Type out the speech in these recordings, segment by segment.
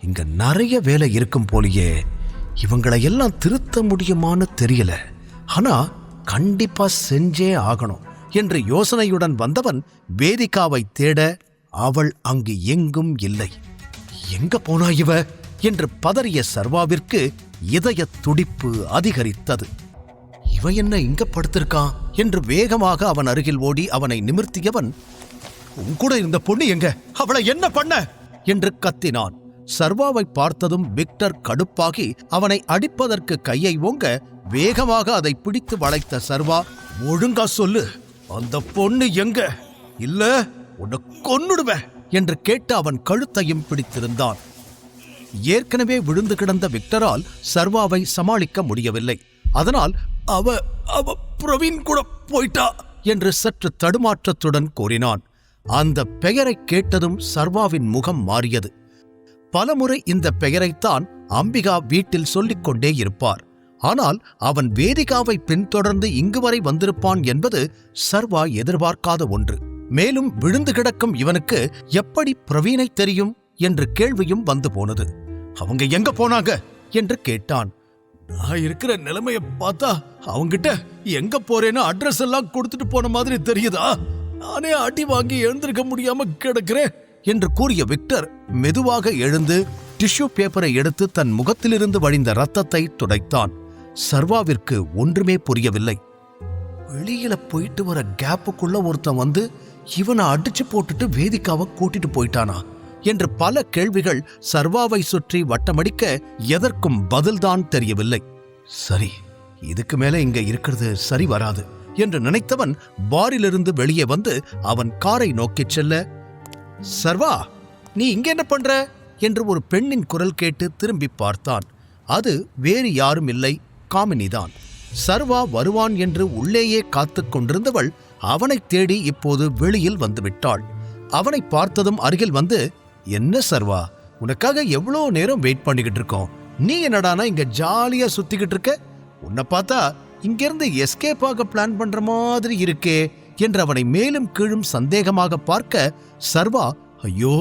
இங்க நிறைய வேலை இருக்கும் போலியே. இவங்களை எல்லாம் திருத்த முடியுமான்னு தெரியல. ஆனா கண்டிப்பா செஞ்சே ஆகணும் என்று யோசனையுடன் வந்தவன் வேதிகாவை தேட அவள் அங்கு எங்கும் இல்லை. எங்க போனா இவ? என்று பதறிய சர்வாவிற்கு இதய துடிப்பு அதிகரித்தது. இவன் என்ன இங்க படுத்திருக்கான் என்று வேகமாக அவன் அருகில் ஓடி அவனை நிமிர்த்தியவன் உன் கூட இருந்த பொண்ணு எங்க? அவளை என்ன பண்ண? என்று கத்தினான். சர்வாவை பார்த்ததும் விக்டர் கடுப்பாகி அவனை அடிப்பதற்கு கையை ஓங்க வேகமாக அதை பிடித்து வளைத்த சர்வா ஒழுங்கா சொல்லு. அந்த பொண்ணு எங்க? இல்ல உன்னை கொன்னுடுவேன் என்று கேட்டு அவன் கழுத்தையும் பிடித்திருந்தான். ஏற்கனவே விழுந்து கிடந்த விக்டரால் சர்வாவை சமாளிக்க முடியவில்லை. அதனால் அவ அவ பிரவீன் கூட போயிட்டா? என்று சற்று தடுமாற்றத்துடன் கூறினான். அந்த பெயரை கேட்டதும் சர்வாவின் முகம் மாறியது. பலமுறை இந்த பெயரைத்தான் அம்பிகா வீட்டில் சொல்லிக் கொண்டே இருப்பார். ஆனால் அவன் வேதிகாவை பின்தொடர்ந்து இங்கு வரை வந்திருப்பான் என்பது சர்வா எதிர்பார்க்காத ஒன்று. மேலும் விழுந்து கிடக்கும் இவனுக்கு எப்படி பிரவீனை தெரியும் என்று கேள்வியும் வந்து போனது. அவங்க எங்க போனாங்க? என்று கேட்டான். நான் இருக்கிற நிலைமைய பார்த்தா அவங்கிட்ட எங்க போறேன்னு அட்ரஸ் எல்லாம் கொடுத்துட்டு போன மாதிரி தெரியுதா? நானே அடி வாங்கி எழுந்திருக்க முடியாம கிடக்குறேன். என்று கூறிய விக்டர் மெதுவாக எழுந்து டிஷ்யூ பேப்பரை எடுத்து தன் முகத்திலிருந்து வழிந்த ரத்தத்தை துடைத்தான். சர்வாவிற்கு ஒன்றுமே புரியவில்லை. வெளியில போயிட்டு வர கேப்புக்குள்ள ஒருத்தன் வந்து இவனை அடிச்சு போட்டுட்டு வேதிக்காவை கூட்டிட்டு போயிட்டானா என்று பல கேள்விகள் சர்வாவை சுற்றி வட்டமடிக்க எதற்கும் பதில்தான் தெரியவில்லை. சரி இதுக்கு மேல இங்க இருக்கிறது சரி வராது என்று நினைத்தவன் பாரிலிருந்து வெளியே வந்து அவன் காரை நோக்கிச் செல்ல சர்வா நீ இங்க என்ன பண்ற? என்று ஒரு பெண்ணின் குரல் கேட்டு திரும்பி பார்த்தான். அது வேறு யாரும் இல்லை காமினிதான். சர்வா வருவான் என்று உள்ளேயே காத்து கொண்டிருந்தவள் அவனைத் தேடி இப்போது வெளியில் வந்துவிட்டாள். அவனை பார்த்ததும் அருகில் வந்து என்ன சர்வா உனக்காக எவ்வளோ நேரம் வெயிட் பண்ணிக்கிட்டு இருக்கோம்? நீ என்னடானா இங்க ஜாலியா சுத்திக்கிட்டு இருக்க? உன்னை பார்த்தா இங்கிருந்து எஸ்கேப் ஆக பிளான் பண்ற மாதிரி இருக்கே. என்று அவனை மேலும் கீழும் சந்தேகமாக பார்க்க சர்வா ஐயோ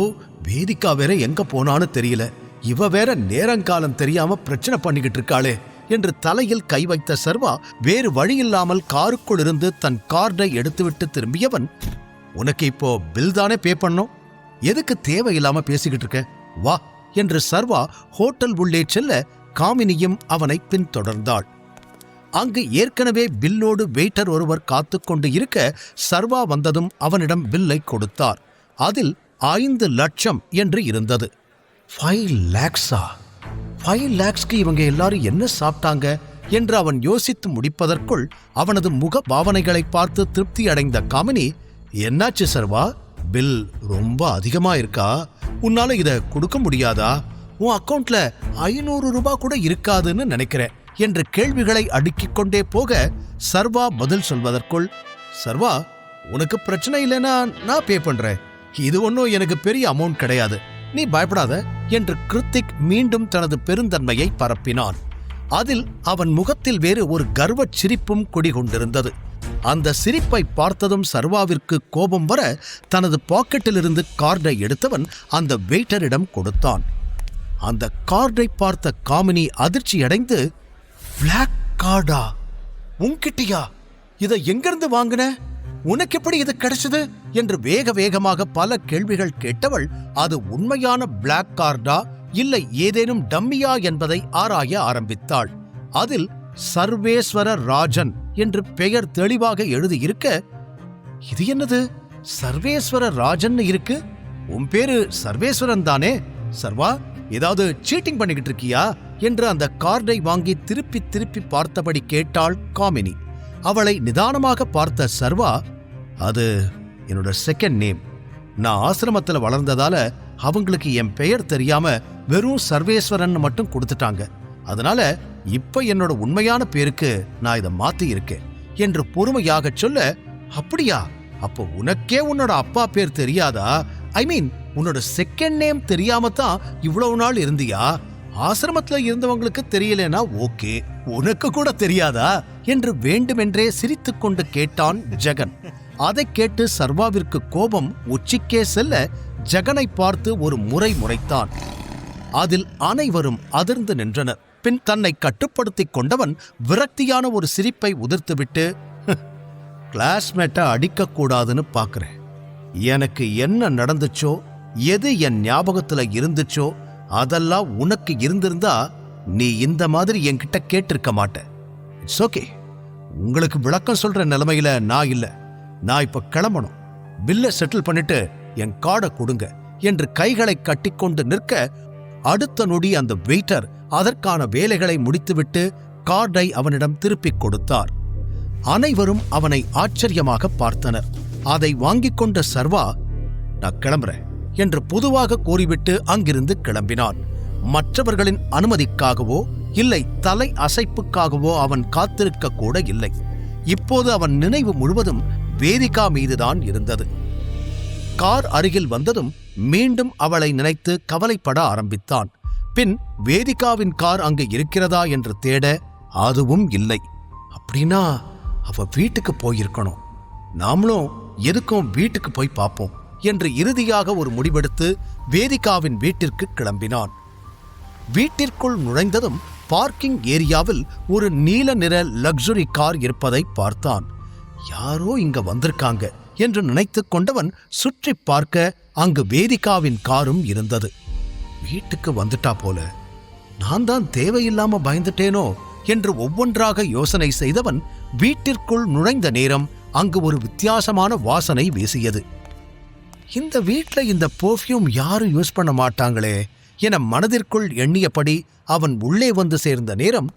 வேதிக்கா வேற எங்க போனான்னு தெரியல. இவ வேற நேரங்காலம் தெரியாம பிரச்சனை பண்ணிக்கிட்டு இருக்காளே என்று தலையில் கை வைத்த சர்வா வேறு வழியில்லாமல் காருக்குள் இருந்து தன் கார்டை எடுத்துவிட்டு திரும்பியவன் உனக்கு இப்போ பில் தானே பே பண்ணும்? எதுக்கு தேவையில்லாம பேசிக்கிட்டு இருக்க? வா என்று சர்வா ஹோட்டல் உள்ளே செல்ல காமினியும் அவனை பின்தொடர்ந்தாள். அங்கு ஏற்கனவே பில்லோடு வெயிட்டர் ஒருவர் காத்துக்கொண்டு இருக்க சர்வா வந்ததும் அவனிடம் பில்லை கொடுத்தார். அதில் ஐந்து லட்சம் என்று இருந்தது. ஃபைவ் லேக்ஸா? ஃபைவ் லேக்ஸ்க்கு இவங்க எல்லாரும் என்ன சாப்பிட்டாங்க? என்று அவன் யோசித்து முடிப்பதற்குள் அவனது முக பாவனைகளை பார்த்து திருப்தி அடைந்த காமினி என்னாச்சு சர்வா? பில் ரொம்ப அதிகமா இருக்கா? உன்னால இதை கொடுக்க முடியாதா? உன் அக்கௌண்ட்ல ஐநூறு ரூபாய் கூட இருக்காதுன்னு நினைக்கிறேன். என்று கேள்விகளை அடுக்கிக் கொண்டே போக சர்வா பதில் சொல்வதற்குள் சர்வா உனக்கு பிரச்சனை இல்லைன்னா நான் பே பண்றேன். இது ஒன்றும் எனக்கு பெரிய அமௌண்ட் கிடையாது. நீ பயப்படாத என்று கிருத்திக் மீண்டும் தனது பெருந்தன்மையை பரப்பினான். அதில் அவன் முகத்தில் வேறு ஒரு கர்வச் சிரிப்பும் குடிகொண்டிருந்தது. அந்த சிரிப்பை பார்த்ததும் சர்வாவிற்கு கோபம் வர தனது பாக்கெட்டிலிருந்து கார்டை எடுத்தவன் அந்த வெயிட்டரிடம் கொடுத்தான். அந்த கார்டை பார்த்த காமினி அதிர்ச்சியடைந்து பிளாக் கார்டா உன்கிட்டயா? இதை எங்கிருந்து வாங்கின? உனக்கு எப்படி இது கிடைச்சது? என்று வேக வேகமாக பல கேள்விகள் கேட்டவள் அது உண்மையான பிளாக் கார்டா இல்லை ஏதேனும் டம்மியா என்பதை ஆராய ஆரம்பித்தாள். அதில் சர்வேஸ்வர ராஜன் என்று பெயர் தெளிவாக எழுதியிருக்க இது என்னது? சர்வேஸ்வர ராஜன் இருக்கு? உன் பேரு சர்வேஸ்வரன் தானே? சர்வா ஏதாவது சீட்டிங் பண்ணிக்கிட்டு இருக்கியா? என்று அந்த கார்டை வாங்கி திருப்பி திருப்பி பார்த்தபடி கேட்டாள் காமினி. அவளை நிதானமாக பார்த்த சர்வா அது என்னோட செகண்ட் நேம் நான் ஆசிரமத்துல வளர்ந்ததால அவங்களுக்கு என் பெயர் தெரியாம வெறும் சர்வேஸ்வரன் மட்டும் கொடுத்துட்டாங்க. அதனால இப்ப என்னோட உண்மையான பேருக்கு நான் இதை மாத்தி இருக்கேன் என்று பொறுமையாகச் சொல்ல அப்படியா? அப்போ உனக்கே உன்னோட அப்பா பேர் தெரியாதா? ஐ மீன் உன்னோட செகண்ட் நேம் தெரியாம தான் இவ்வளவு நாள் இருந்தியா? ஆசிரமத்துல இருந்தவங்களுக்கு தெரியலனா ஓகே உனக்கு கூட தெரியாதா? என்று வேண்டுமென்றே சிரித்துக்கொண்டு கேட்டான் ஜெகன். அதைக் கேட்டு சர்வாவிற்கு கோபம் உச்சிக்கே செல்ல ஜெகனை பார்த்து ஒரு முறை முறைத்தான். அதில் அனைவரும் அதிர்ந்து நின்றனர். பின் தன்னை கட்டுப்படுத்தி கொண்டவன் விரக்தியான ஒரு சிரிப்பை உதிர்த்துவிட்டு கிளாஸ்மேட்டை அடிக்கக்கூடாதுன்னு பார்க்குறேன் எனக்கு என்ன நடந்துச்சோ எது என் ஞாபகத்தில் இருந்துச்சோ அதெல்லாம் உனக்கு இருந்திருந்தா நீ இந்த மாதிரி என்கிட்ட கேட்டிருக்க மாட்ட. இட்ஸ் ஓகே உங்களுக்கு விளக்கம் சொல்ற நிலைமையில நான் இல்ல. நான் இப்ப கிளம்பணும். பில்லை செட்டில் பண்ணிட்டு என் கார்டை கொடுங்க என்று கைகளை கட்டிக்கொண்டு நிற்க அடுத்த நொடி அந்த வெயிட்டர் அதற்கான வேலைகளை முடித்துவிட்டு கார்டை அவனிடம் திருப்பிக் கொடுத்தார். அனைவரும் அவனை ஆச்சரியமாக பார்த்தனர். அதை வாங்கிக் கொண்ட சர்வா நான் கிளம்புறேன். என்று பொதுவாக கூறிவிட்டு அங்கிருந்து கிளம்பினான். மற்றவர்களின் அனுமதிக்காகவோ இல்லை தலை அசைப்புக்காகவோ அவன் காத்திருக்க கூட இல்லை. இப்போது அவன் நினைவு முழுவதும் வேதிகா மீதுதான் இருந்தது. கார் அருகில் வந்ததும் மீண்டும் அவளை நினைத்து கவலைப்பட ஆரம்பித்தான். பின் வேதிகாவின் கார் அங்கு இருக்கிறதா என்று தேட அதுவும் இல்லை. அப்படின்னா அவ வீட்டுக்கு போயிருக்கணும். நாமளும் எதுக்கும் வீட்டுக்கு போய் பார்ப்போம். என்று இறுதியாக ஒரு முடிவெடுத்து வேதிகாவின் வீட்டிற்கு கிளம்பினான். வீட்டிற்குள் நுழைந்ததும் பார்க்கிங் ஏரியாவில் ஒரு நீல நிற லக்ஸுரி கார் இருப்பதை பார்த்தான். யாரோ இங்க வந்திருக்காங்க என்று நினைத்துக் கொண்டவன் சுற்றி பார்க்க அங்கு வேதிகாவின் காரும் இருந்தது. வீட்டுக்கு வந்துட்டா போல. நான் தான் தேவையில்லாம பயந்துட்டேனோ என்று ஒவ்வொன்றாக யோசனை செய்தவன் வீட்டிற்குள் நுழைந்த நேரம் அங்கு ஒரு வித்தியாசமான வாசனை வீசியது. இந்த வீட்ல இந்த பெர்ஃப்யூம் யாரும் யூஸ் பண்ண மாட்டாங்களே என மனதிற்குள் எண்ணியபடி அவன் உள்ளே வந்து சேர்ந்த நேரம்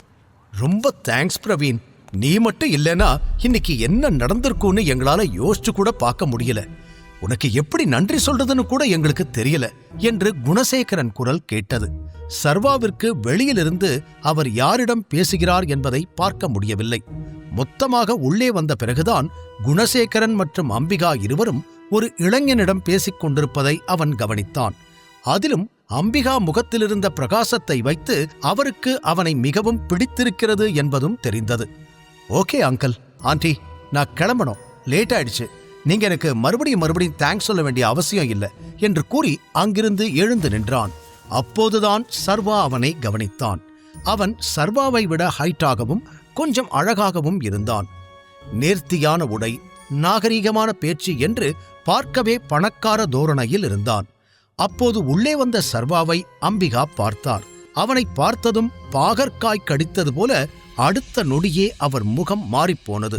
ரொம்ப தேங்க்ஸ் பிரவீன். நீ மட்டும் இல்லைனா இன்னைக்கு என்ன நடந்திருக்கும்னு எங்களால யோசிச்சு கூட பார்க்க முடியல. உனக்கு எப்படி நன்றி சொல்றதுன்னு கூட எங்களுக்கு தெரியல என்று குணசேகரன் குரல் கேட்டது. சர்வாவிற்கு வெளியிலிருந்து அவர் யாரிடம் பேசுகிறார் என்பதை பார்க்க முடியவில்லை. மொத்தமாக உள்ளே வந்த பிறகுதான் குணசேகரன் மற்றும் அம்பிகா இருவரும் ஒரு இளைஞனிடம் பேசிக் கொண்டிருப்பதை அவன் கவனித்தான். அதிலும் அம்பிகா முகத்திலிருந்த பிரகாசத்தை வைத்து அவருக்கு அவனை மிகவும் பிடித்திருக்கிறது என்பதும் தெரிந்தது. Okay uncle. ஆண்டி நான் கிளம்பணும். லேட் ஆயிடுச்சு. நீங்க எனக்கு மறுபடியும் மறுபடியும் தேங்க்ஸ் சொல்ல வேண்டிய அவசியம் இல்லை என்று கூறி அங்கிருந்து எழுந்து நின்றான். அப்போதுதான் சர்வா அவனை கவனித்தான். அவன் சர்வாவை விட ஹைட்டாகவும் கொஞ்சம் அழகாகவும் இருந்தான். நேர்த்தியான உடை நாகரீகமான பேச்சு என்று பார்க்கவே பணக்கார தோரணையில் இருந்தான். அப்போது உள்ளே வந்த சர்வாவை அம்பிகா பார்த்தார். அவனை பார்த்ததும் பாகற்காய் கடித்தது போல அடுத்த நொடியே அவர் முகம் மாறிப்போனது.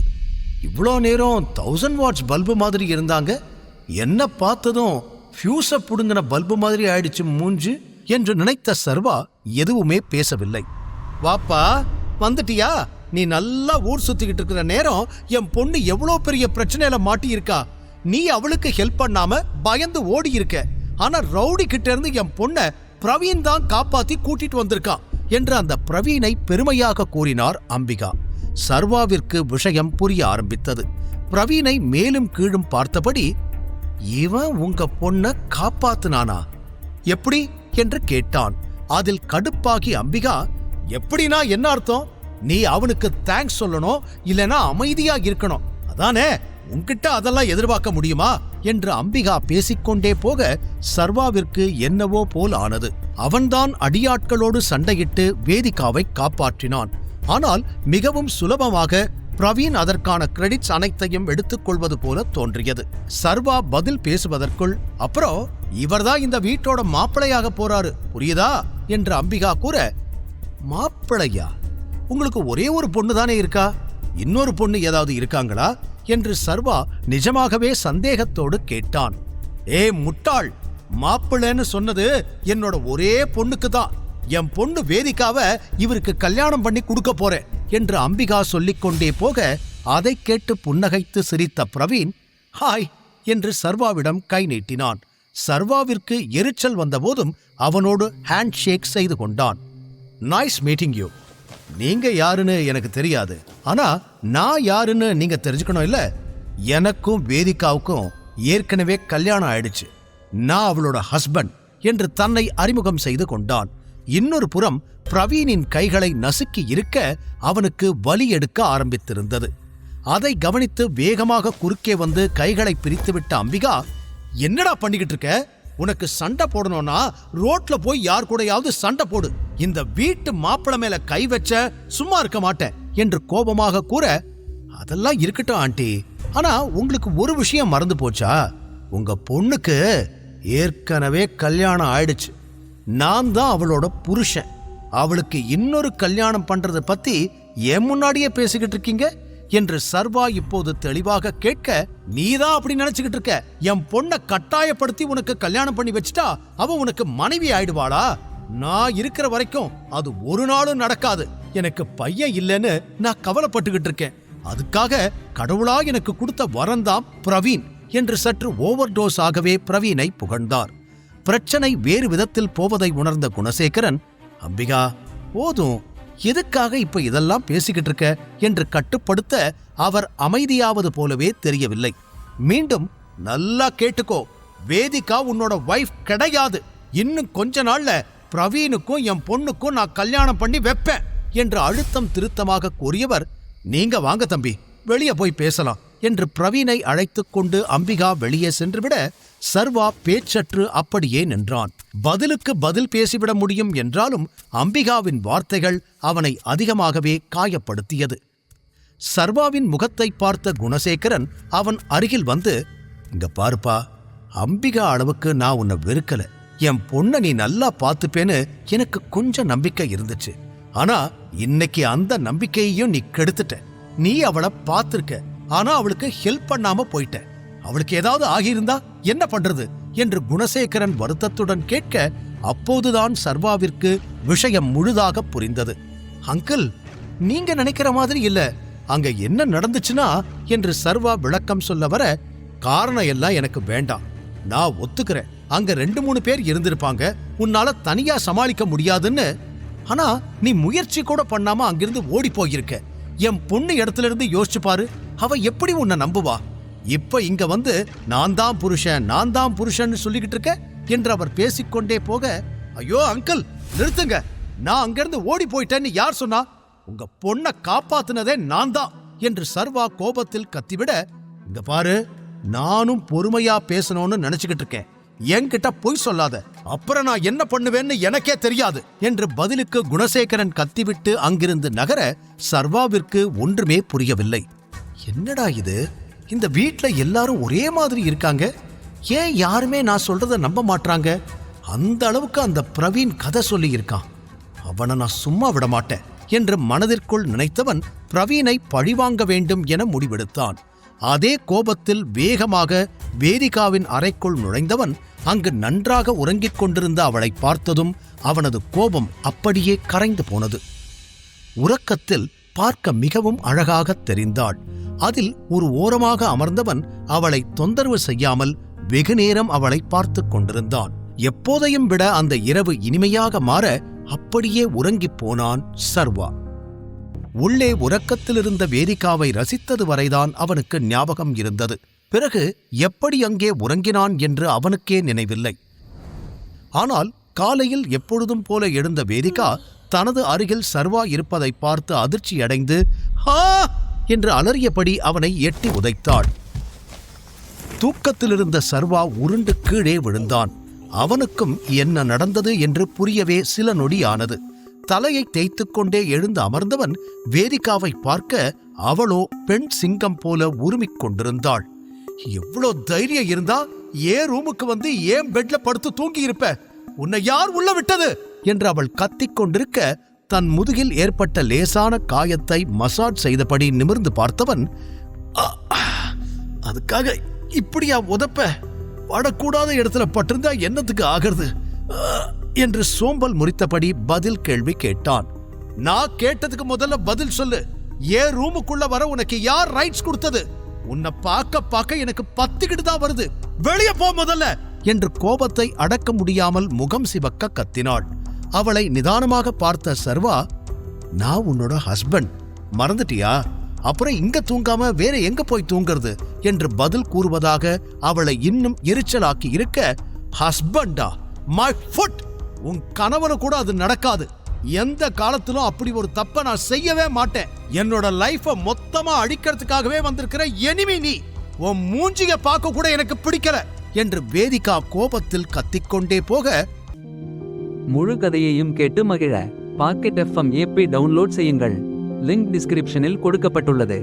இவ்வளோ நேரம் தௌசண்ட் வாட்ஸ் பல்பு மாதிரி இருந்தாங்க. என்ன பார்த்ததும் ஃபியூஸை புடுங்கின பல்பு மாதிரி ஆயிடுச்சு மூஞ்சு என்று நினைத்த சர்வா எதுவுமே பேசவில்லை. வாப்பா வந்துட்டியா? நீ நல்லா ஊர் சுத்திக்கிட்டு இருக்கிற நேரம் என் பொண்ணு எவ்வளோ பெரிய பிரச்சனையில மாட்டியிருக்கா? நீ அவளுக்கு ஹெல்ப் பண்ணாம பயந்து ஓடி இருக்க ஆனா ரவுடி கிட்ட இருந்து என் பொண்ணை பிரவீன் தான் காப்பாத்தி கூட்டிட்டு வந்திருக்கான் என்று அந்த பிரவீனை பெருமையாக கூறினார் அம்பிகா. சர்வாவிற்கு விஷயம் புரிய ஆரம்பித்தது. பிரவீனை மேலும் கீழும் பார்த்தபடி இவன் உங்க பொண்ண காப்பாத்துனானா? எப்படி? என்று கேட்டான். அதில் கடுப்பாகி அம்பிகா எப்படினா என்ன அர்த்தம்? நீ அவனுக்கு தேங்க்ஸ் சொல்லணும் இல்லனா அமைதியா இருக்கணும். அதானே? உன்கிட்ட அதெல்லாம் எதிர்பார்க்க முடியுமா? என்று அம்பிகா பேசிக்கொண்டே போக சர்வாவிற்கு என்னவோ போல் ஆனது. அவன்தான் அடியாட்களோடு சண்டையிட்டு வேதிகாவை காப்பாற்றினான். ஆனால் மிகவும் சுலபமாக பிரவீன் அதற்கான கிரெடிட்ஸ் அனைத்தையும் எடுத்துக்கொள்வது போல தோன்றியது. சர்வா பதில் பேசுவதற்குள் அப்புறம் இவர்தான் இந்த வீட்டோட மாப்பிளையாக போறாரு புரியுதா? என்று அம்பிகா கூற மாப்பிளையா உங்களுக்கு ஒரே ஒரு பொண்ணு தானே இருக்கா? இன்னொரு பொண்ணு ஏதாவது இருக்காங்களா? என்று சர்வா நிஜமாகவே சந்தேகத்தோடு கேட்டான். ஏ முட்டாள் மாப்பிள்ளைன்னு சொன்னது என்னோட ஒரே பொண்ணுக்கு தான் என் பொண்ணு வேதிக்காவ இவருக்கு கல்யாணம் பண்ணி கொடுக்க போறேன் என்று அம்பிகா சொல்லிக் கொண்டே போக அதை கேட்டு புன்னகைத்து சிரித்த பிரவீன் ஹாய் என்று சர்வாவிடம் கை நீட்டினான். சர்வாவிற்கு எரிச்சல் வந்தபோதும் அவனோடு ஹேண்ட் ஷேக் செய்து கொண்டான். Nice meeting you. நீங்க யாருன்னு எனக்கு தெரியாது. ஆனா நான் யாருன்னு நீங்க தெரிஞ்சுக்கணும் இல்ல? எனக்கும் வேதிகாவுக்கும் ஏற்கனவே கல்யாணம் ஆயிடுச்சு. நான் அவளோட ஹஸ்பண்ட் என்று தன்னை அறிமுகம் செய்து கொண்டான். இன்னொரு புறம் பிரவீனின் கைகளை நசுக்கி இருக்க அவனுக்கு வலி எடுக்க ஆரம்பித்திருந்தது. அதை கவனித்து வேகமாக குறுக்கே வந்து கைகளை பிரித்துவிட்ட அம்பிகா என்னடா பண்ணிக்கிட்டு இருக்க? உனக்கு சண்டை போடணும்னா ரோட்ல போய் யார் கூடயாவது சண்டை போடு. இந்த வீட்டு மாப்பிள மேல கை வச்ச சும்மா இருக்க மாட்டேன் என்று கோபமாக கூற அதெல்லாம் இருக்கட்டும் ஆண்டி. ஆனா உங்களுக்கு ஒரு விஷயம் மறந்து போச்சா? உங்க பொண்ணுக்கு ஏற்கனவே கல்யாணம் ஆயிடுச்சு. நான் தான் அவளோட புருஷன். அவளுக்கு இன்னொரு கல்யாணம் பண்றத பத்தி என் முன்னாடியே பேசிக்கிட்டு இருக்கீங்க? என்று சர்வா இப்போது தெளிவாக கேட்க நீதான் அப்படி நினைச்சுக்கிட்டு இருக்க. என் பொண்ணை கட்டாயப்படுத்தி உனக்கு கல்யாணம் பண்ணி வச்சுட்டா அவன் உனக்கு மனைவி ஆயிடுவாளா? நான் இருக்கிற வரைக்கும் அது ஒரு நாளும் நடக்காது. எனக்கு பையன் இல்லைன்னு நான் கவலைப்பட்டுக்கிட்டு இருக்கேன். அதுக்காக கடவுளா எனக்கு கொடுத்த வரந்தான் பிரவீன் என்று சற்று ஓவர் டோஸ் ஆகவே பிரவீனை புகழ்ந்தார். பிரச்சனை வேறு விதத்தில் போவதை உணர்ந்த குணசேகரன் அம்பிகா போதும். எதுக்காக இப்ப இதெல்லாம் பேசிக்கிட்டு இருக்க? என்று கட்டுப்படுத்த அவர் அமைதியாவது போலவே தெரியவில்லை. மீண்டும் நல்லா கேட்டுக்கோ. வேதிகா உன்னோட வைஃப் கிடையாது. இன்னும் கொஞ்ச நாள்ல பிரவீனுக்கும் என் பொண்ணுக்கும் நான் கல்யாணம் பண்ணி வைப்பேன் என்று அழுத்தம் திருத்தமாக கூறியவர் நீங்க வாங்க தம்பி வெளியே போய் பேசலாம் என்று பிரவீனை அழைத்துக் கொண்டு அம்பிகா வெளியே சென்றுவிட சர்வா பேச்சற்று அப்படியே நின்றான். பதிலுக்கு பதில் பேசிவிட முடியும் என்றாலும் அம்பிகாவின் வார்த்தைகள் அவனை அதிகமாகவே காயப்படுத்தியது. சர்வாவின் முகத்தை பார்த்த குணசேகரன் அவன் அருகில் வந்து இங்க பாருப்பா அம்பிகா அளவுக்கு நான் உன்னை வெறுக்கல. என் பொண்ணை நீ நல்லா பார்த்துப்பேன்னு எனக்கு கொஞ்சம் நம்பிக்கை இருந்துச்சு. ஆனா இன்னைக்கு அந்த நம்பிக்கையையும் நீ கெடுத்துட்ட. நீ அவளை பார்த்துருக்க. ஆனா அவளுக்கு ஹெல்ப் பண்ணாம போயிட்ட. அவளுக்கு ஏதாவது ஆகியிருந்தா என்ன பண்றது? என்று குணசேகரன் வருத்தத்துடன் கேட்க அப்போதுதான் சர்வாவிற்கு விஷயம் முழுதாக புரிந்தது. அங்கிள் நீங்க நினைக்கிற மாதிரி இல்ல. அங்க என்ன நடந்துச்சுன்னா? என்று சர்வா விளக்கம் சொல்ல வர காரணம் எல்லாம் எனக்கு வேண்டாம். நான் ஒத்துக்கிறேன். அங்க ரெண்டு மூணு பேர் இருந்திருப்பாங்க. உன்னால தனியா சமாளிக்க முடியாதுன்னு. ஆனா நீ முயற்சி கூட பண்ணாம அங்கிருந்து ஓடி போயிருக்க. என் பொண்ணு இடத்துல இருந்து யோசிச்சு பாரு. அவ எப்படி உன்னை நம்புவா? இப்ப இங்க வந்து நான் தான் புருஷன் நான் தான் புருஷன் சொல்லிக்கிட்டு இருக்க? என்று அவர் பேசிக்கொண்டே போக ஐயோ அங்கிள் நிறுத்துங்க. நான் அங்கிருந்து ஓடி போயிட்டேன்னு யார் சொன்னா? உங்க பொண்ணை காப்பாத்துனதே நான் தான் என்று சர்வா கோபத்தில் கத்திவிட இங்க பாரு நானும் பொறுமையா பேசணும்னு நினைச்சுக்கிட்டு இருக்கேன். என்கிட்ட பொய் சொல்லாத. அப்புறம் நான் என்ன பண்ணுவேன்னு எனக்கே தெரியாது. என்று பதிலுக்கு குணசேகரன் கத்திவிட்டு அங்கிருந்து நகர சர்வாவிற்கு ஒன்றுமே புரியவில்லை. என்னடா இது? இந்த வீட்ல எல்லாரும் ஒரே மாதிரி இருக்காங்க? ஏன் யாருமே நான் சொல்றத நம்ப மாட்றாங்க? அந்த அளவுக்கு அந்த பிரவீன் கதை சொல்லி இருக்கான் அவனை நான் சும்மா விட மாட்டேன் என்று மனதிற்குள் நினைத்தவன் பிரவீனை பழிவாங்க வேண்டும் என முடிவெடுத்தான். அதே கோபத்தில் வேகமாக வேதிகாவின் அறைக்குள் நுழைந்தவன் அங்கு நன்றாக உறங்கிக் கொண்டிருந்த அவளை பார்த்ததும் அவனது கோபம் அப்படியே கரைந்து போனது. உறக்கத்தில் பார்க்க மிகவும் அழகாகத் தெரிந்தாள். அதில் ஒரு ஓரமாக அமர்ந்தவன் அவளை தொந்தரவு செய்யாமல் வெகுநேரம் அவளை பார்த்துக் கொண்டிருந்தான். எப்போதையும் விட அந்த இரவு இனிமையாக மாற அப்படியே உறங்கிப் போனான் சர்வா. உள்ளே உறக்கத்திலிருந்த வேதிகாவை ரசித்தது வரைதான் அவனுக்கு ஞாபகம் இருந்தது. பிறகு எப்படி அங்கே உறங்கினான் என்று அவனுக்கே நினைவில்லை. ஆனால் காலையில் எப்பொழுதும் போல எழுந்த வேதிகா தனது அருகில் சர்வா இருப்பதை பார்த்து அதிர்ச்சியடைந்து ஹா! என்று அலறியபடி அவனை எட்டி உதைத்தாள். தூக்கத்திலிருந்த சர்வா உருண்டு கீழே விழுந்தான். அவனுக்கும் என்ன நடந்தது என்று புரியவே சில நொடி ஆனது தலையை தேய்த்து கொண்டே எழுந்து அமர்ந்தவன் வேதிகாவை பார்க்க அவளோ பெண் சிங்கம் போல உருமிக் கொண்டிருந்தாள். எவ்வளோ தைரியம் இருந்தா ஏன் ரூமுக்கு வந்து ஏன் பெட்ல படுத்து தூங்கி இருப்ப உன்னை யார் உள்ள விட்டது? என்று அவள் கத்திக் கொண்டிருக்க தன் முதுகில் ஏற்பட்ட லேசான காயத்தை மசாஜ் செய்தபடி நிமிர்ந்து பார்த்தவன் அதுக்காக இப்படியா உதப்ப? படக்கூடாத இடத்துல பட்டிருந்தா என்னத்துக்கு ஆகிறது? என்று சோம்பல் முறித்தபடி பதில் கேள்வி கேட்டான். நான் கேட்டதுக்கு முதல்ல பதில் சொல்லு. ஏன் ரூமுக்குள்ள வர உனக்கு யார் ரைட்ஸ் கொடுத்தது? உன்னை பார்க்க பார்க்க எனக்கு பத்திக்கிட்டு தான் வருது. வெளியே போ முதல்ல! என்று கோபத்தை அடக்க முடியாமல் முகம் சிவக்க கத்தினாள். அவளை நிதானமாக பார்த்த சர்வா நான் உன்னோட ஹஸ்பண்ட் மறந்துட்டியா? அப்புறம் இங்க தூங்காம வேற எங்க போய் தூங்குறது? என்று பதில் கூறுவதாக அவளை இன்னும் எரிச்சலாக்கி இருக்க ஹஸ்பண்டா மை ஃபுட் உன் கணவனு கூட அது நடக்காது. எந்த காலத்திலும் அப்படி ஒரு தப்பை நான் செய்யவே மாட்டேன். என்னோட லைஃபை மொத்தமா அழிக்கிறதுக்காகவே வந்திருக்கிற எனிமி நீ. உன் மூஞ்சிய பார்க்க கூட எனக்கு பிடிக்கல என்று வேதிகா கோபத்தில் கத்திக்கொண்டே போக முழு கதையையும் கேட்டு மகிழ. பாக்கெட் எஃப்எம் ஏபி டவுன்லோட் செய்யுங்கள். லிங்க் டிஸ்கிரிப்ஷனில் கொடுக்கப்பட்டுள்ளது.